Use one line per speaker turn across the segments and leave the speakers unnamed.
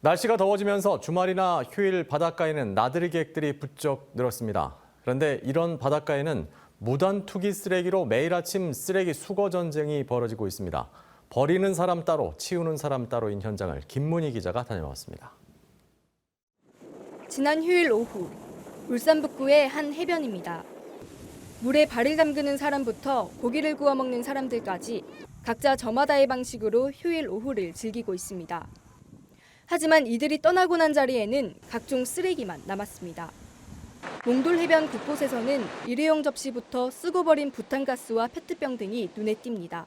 날씨가 더워지면서 주말이나 휴일 바닷가에는 나들이 객들이 부쩍 늘었습니다. 그런데 이런 바닷가에는 무단 투기 쓰레기로 매일 아침 쓰레기 수거 전쟁이 벌어지고 있습니다. 버리는 사람 따로, 치우는 사람 따로인 현장을 김문희 기자가 다녀왔습니다.
지난 휴일 오후 울산 북구의 한 해변입니다. 물에 발을 담그는 사람부터 고기를 구워 먹는 사람들까지 각자 저마다의 방식으로 휴일 오후를 즐기고 있습니다. 하지만 이들이 떠나고 난 자리에는 각종 쓰레기만 남았습니다. 몽돌 해변 곳곳에서는 일회용 접시부터 쓰고 버린 부탄가스와 페트병 등이 눈에 띕니다.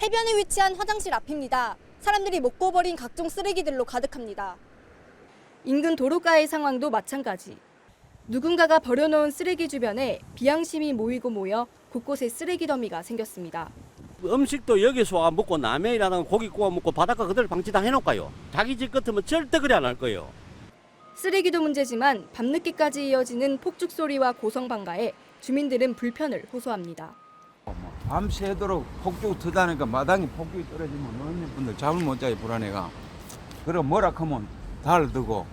해변에 위치한 화장실 앞입니다. 사람들이 먹고 버린 각종 쓰레기들로 가득합니다.
인근 도로가의 상황도 마찬가지. 누군가가 버려놓은 쓰레기 주변에 비양심이 모이고 모여 곳곳에 쓰레기 더미가 생겼습니다.
음식도 여기서 와 먹고 남의 일하다가 고기 구워 먹고 바닷가 그대로 방치다 해놓을까요? 자기 집 같으면 절대 그래 안 할 거예요.
쓰레기도 문제지만 밤늦게까지 이어지는 폭죽 소리와 고성 방가에 주민들은 불편을 호소합니다.
밤새도록 폭죽 터다니까 마당에 폭죽이 떨어지면 어느 분들 잠을 못 자기 불안해가. 그럼 뭐라 하면 달두고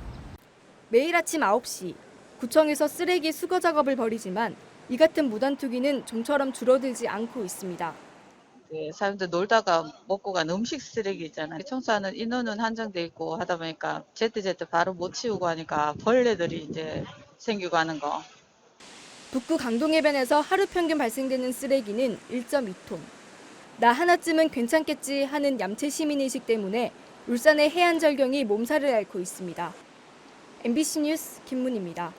매일 아침 9시 구청에서 쓰레기 수거 작업을 벌이지만 이 같은 무단 투기는 좀처럼 줄어들지 않고 있습니다.
그 사람들 놀다가 먹고 간 음식 쓰레기 있잖아요. 청소하는 인원은 한정돼 있고 하다 보니까 제때제때 바로 못 치우고 하니까 벌레들이 이제 생기고 하는 거.
북구 강동해변에서 하루 평균 발생되는 쓰레기는 1.2톤. 나 하나쯤은 괜찮겠지 하는 얌체 시민의식 때문에 울산의 해안 절경이 몸살을 앓고 있습니다. MBC 뉴스 김문입니다.